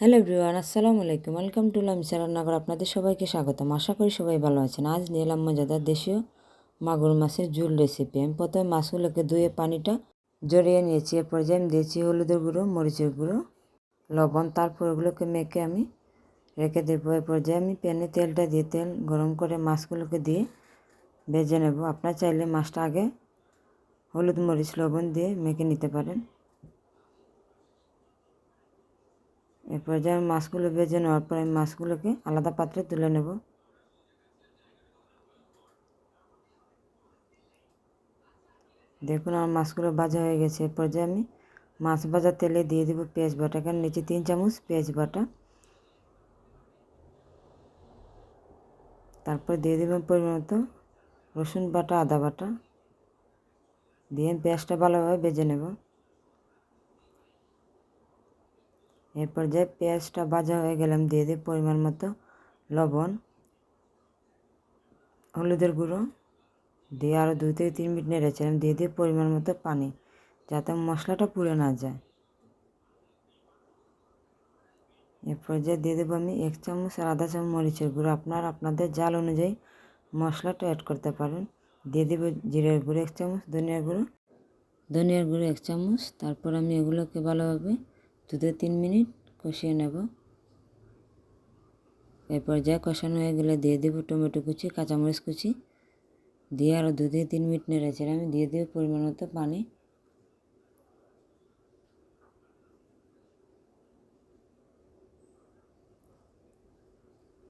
Hello everyone, আসসালামু আলাইকুম। Welcome to Lamisa রান্নাঘর আপনাদের সবাইকে স্বাগতম। আশা করি সবাই ভালো আছেন। আজ নিয়ে এলাম মজাদার দেশীয় মাগুর মাছের ঝুল রেসিপি আমি প্রথমে মাছগুলোকে ধুয়ে পানিটা জড়িয়ে নিয়েছি। এ পর্যায়ে আমি দিয়েছি হলুদের গুঁড়ো, মরিচের গুঁড়ো, লবণ। তারপর ওগুলোকে মেখে আমি রেখে দেবো। এ পর্যায়ে আমি প্যানে তেলটা দিয়ে, তেল গরম করে মাছগুলোকে দিয়ে ভেজে নেব। আপনার চাইলে মাছটা আগে হলুদ, মরিচ, লবণ দিয়ে মেখে নিতে পারেন। এরপর যে মাছগুলো ভেজে নেওয়ার পর আমি মাছগুলোকে আলাদা পাত্রে তুলে নেব। দেখুন আমার মাছগুলো ভাজা হয়ে গেছে। এরপর যে আমি মাছ ভাজা তেলে দিয়ে দেবো পেঁয়াজ বাটা, কারণ নিচে তিন চামচ পেঁয়াজ বাটা। তারপর দিয়ে দেবেন পরিমাণ মতো রসুন বাটা, আদা বাটা। দিয়ে পেঁয়াজটা ভালোভাবে ভেজে নেব। এরপর যে পেঁয়াজটা ভাজা হয়ে গেলাম, দিয়ে দিই পরিমাণ মতো লবণ, হলুদের গুঁড়ো, দিয়ে আরও দুই থেকে তিন মিনিট নেড়েছিলাম দিয়ে দিয়ে পরিমাণ মতো পানি, যাতে মশলাটা পুড়ে না যায়। এরপর যে দিয়ে দেবো আমি এক চামচ আর আধা চামচ মরিচের গুঁড়ো। আপনার আপনাদের জাল অনুযায়ী মশলাটা অ্যাড করতে পারেন। দিয়ে দেবো জিরের গুঁড়ো এক চামচ, ধনিয়ার গুঁড়ো ধনিয়ার গুঁড়ো এক চামচ। তারপর আমি এগুলোকে ভালোভাবে দু তিন মিনিট কষিয়ে নেব। এরপর যা কষানো হয়ে গেলে দিয়ে দেবো টমেটো কুচি, কাঁচামরিচ কুচি। দিয়ে আরও দু থেকে তিন মিনিট নেড়েছে আমি দিয়ে দেবো পরিমাণ মতো পানি।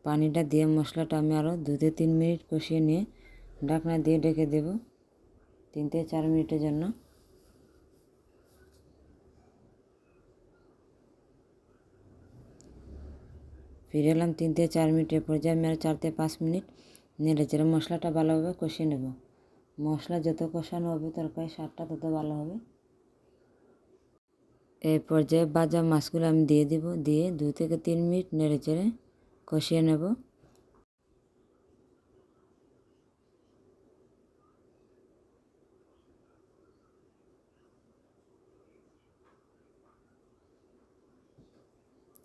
পানিটা দিয়ে মশলাটা আমি আরও দু থেকে তিন মিনিট কষিয়ে নিয়ে ঢাকনা দিয়ে ডেকে দেব। তিন থেকে চার মিনিটের জন্য। ফিরে এলাম তিন থেকে চার মিনিটের পর্যায়ে আমি আর চার থেকে পাঁচ মিনিট নেড়ে চেড়ে মশলাটা ভালোভাবে কষিয়ে নেব। মশলা যত কষানো হবে তরকারি স্বাদটা তত ভালো হবে। এই পর্যায়ে বাজা মাছগুলো আমি দিয়ে দিব। দিয়ে দু থেকে তিন মিনিট নেড়ে চেড়ে কষিয়ে নেব।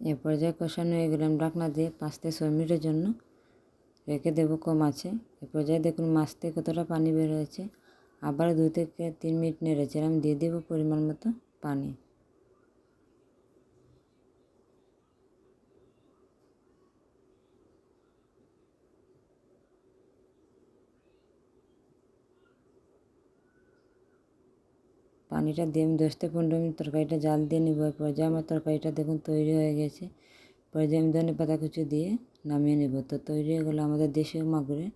এ পর্যায়ে কষানো হয়ে গেলাম ডাকনা দিয়ে পাঁচ থেকে ছয় মিনিটের জন্য রেখে দেবো কম আছে। এ পর্যায়ে দেখুন মাছ থেকে কতটা পানি বের হয়েছে। আবার দু থেকে তিন মিনিট নেড়েছিলাম দিয়ে দেবো পরিমাণ মতো পানি। পানিটা দিয়ে আমি দশ থেকে পনেরো মিনিট তরকারিটা জাল দিয়ে নিব। পর্যায়ে আমার তরকারিটা দেখুন তৈরি হয়ে গেছে। পর্যায়ে আমি ধনে পাতা কুচি দিয়ে নামিয়ে নেব। তো তৈরি হয়ে গেলো আমাদের দেশীয় মাগুরের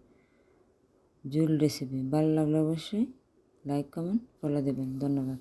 জুল রেসিপি ভালো লাগলে অবশ্যই লাইক কমেন্ট ফলো দেবেন। ধন্যবাদ।